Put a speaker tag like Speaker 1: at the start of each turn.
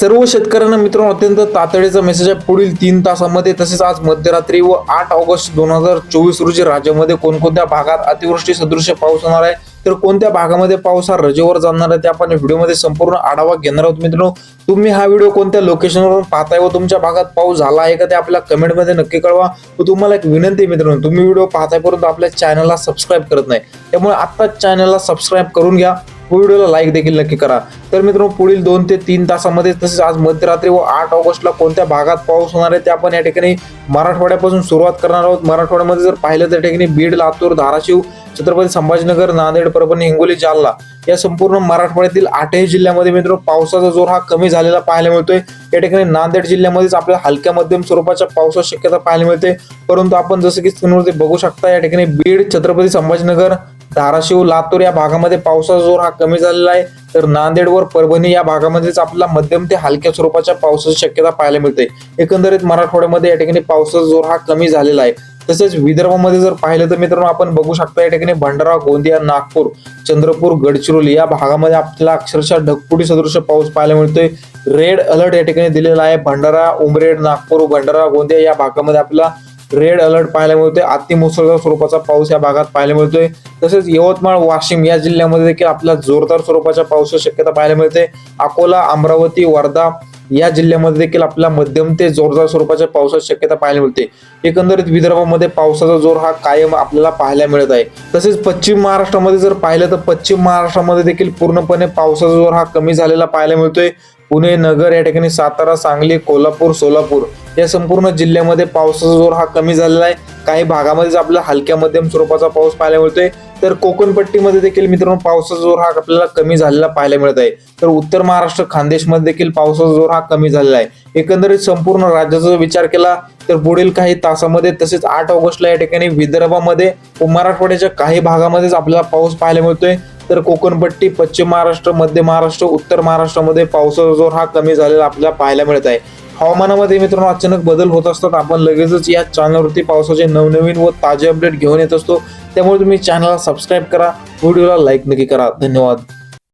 Speaker 1: सर्व शेतकऱ्यांना मित्रांनो अत्यंत तातडीचा मेसेज आहे. पुढील तीन तासामध्ये तसेच आज मध्यरात्री व आठ ऑगस्ट दोन हजार चोवीस रोजी राज्यामध्ये कोणकोणत्या भागात अतिवृष्टी सदृश्य पाऊस होणार आहे? तर कोणत्या भागामध्ये पाऊस हा रजेवर जाणार आहे? ते आपण व्हिडिओमध्ये संपूर्ण आढावा घेणार आहोत मित्रांनो. तुम्ही हा व्हिडिओ कोणत्या लोकेशनवरून पाहताय व तुमच्या भागात पाऊस झाला आहे का ते आपल्या कमेंटमध्ये नक्की कळवा. व तुम्हाला एक विनंती आहे मित्रांनो तुम्ही व्हिडिओ पाहताय परंतु आपल्या चॅनलला सबस्क्राईब करत नाही. त्यामुळे आत्ताच चॅनलला सबस्क्राईब करून घ्या. व्हिडिओला लाईक देखील नक्की करा. तर मित्रांनो पुढील दोन ते तीन तासामध्ये तसेच आज मध्यरात्री व आठ ऑगस्टला कोणत्या भागात पाऊस होणार आहे ते आपण या ठिकाणी मराठवाड्यापासून सुरुवात करणार आहोत. मराठवाड्यामध्ये जर पाहिलं तर ठिकाणी बीड लातूर धाराशिव छत्रपती संभाजीनगर नांदेड परभणी हिंगोली जालना या संपूर्ण मराठवाड्यातील आठही जिल्ह्यामध्ये मित्र पावसाचा जोर हा कमी झालेला पाहायला मिळतोय. या ठिकाणी नांदेड जिल्ह्यामध्येच आपल्याला हलक्या मध्यम स्वरूपाच्या पावसाची शक्यता पाहायला मिळते. परंतु आपण जसं की स्क्रीनवरती बघू शकता या ठिकाणी बीड छत्रपती संभाजीनगर धाराशिव लातूर या भागामध्ये पावसाचा जोर हा कमी झालेला आहे. तर नांदेड वर परभणी या भागामध्येच आपल्याला मध्यम ते हलक्या स्वरूपाच्या पावसाची शक्यता पाहायला मिळते. एकंदरीत मराठवाड्यामध्ये या ठिकाणी पावसाचा जोर हा कमी झालेला आहे. तसेच विदर्भामध्ये जर पाहिलं तर मित्रांनो आपण बघू शकता या ठिकाणी भंडारा गोंदिया नागपूर चंद्रपूर गडचिरोली या भागामध्ये आपल्याला अक्षरशः ढगपुटी सदृश पाऊस पाहायला मिळतोय. रेड अलर्ट या ठिकाणी दिलेला आहे. भंडारा उमरेड नागपूर भंडारा गोंदिया या भागामध्ये आपल्याला रेड अलर्ट पाहायला मिळतोय. अति मुसळधार स्वरूपाचा पाऊस या भागात पाहायला मिळतोय. तसेच यवतमाळ वाशिम या जिल्ह्यामध्ये देखील आपल्याला जोरदार स्वरूपाच्या पावसाची शक्यता पाहायला मिळते. अकोला अमरावती वर्धा या जिल्ह्यामध्ये देखील आपल्याला मध्यम ते जोरदार स्वरूपाच्या पावसाची शक्यता पाहायला मिळते. एकंदरीत विदर्भामध्ये पावसाचा जोर हा कायम आपल्याला पाहायला मिळत आहे. तसेच पश्चिम महाराष्ट्रामध्ये जर पाहिलं तर पश्चिम महाराष्ट्रामध्ये देखील पूर्णपणे पावसाचा जोर हा कमी झालेला पाहायला मिळतोय. पुणे नगर या ठिकाणी सातारा सांगली कोल्हापूर सोलापूर या संपूर्ण जिल्ह्यामध्ये पावसाचा जोर हा कमी झालेला आहे. काही भागामध्येच आपल्याला हलक्या मध्यम स्वरूपाचा पाऊस पाहायला मिळतोय. तर कोकणपट्टीमध्ये देखील मित्रांनो पावसाचा जोर हा आपल्याला कमी झालेला पाहायला मिळत आहे. तर उत्तर महाराष्ट्र खानदेशमध्ये देखील पावसाचा जोर हा कमी झालेला आहे. एकंदरीत संपूर्ण राज्याचा जर विचार केला तर पुढील काही तासामध्ये तसेच आठ ऑगस्टला या ठिकाणी विदर्भामध्ये व मराठवाड्याच्या काही भागामध्येच आपल्याला पाऊस पाहायला मिळतोय. तर कोकणपट्टी पश्चिम महाराष्ट्र मध्य महाराष्ट्र उत्तर महाराष्ट्रामध्ये पावसाचा जोर हा कमी झालेला आपल्याला पाहायला मिळत आहे. हवामानामध्ये मित्रांनो अचानक बदल होत असतात. आपण लगेचच या चॅनलवरती पावसाचे नवनवीन व ताजे अपडेट घेऊन येत असतो. त्यामुळे तुम्ही चॅनलला सबस्क्राईब करा व्हिडिओला लाईक नक्की करा. धन्यवाद.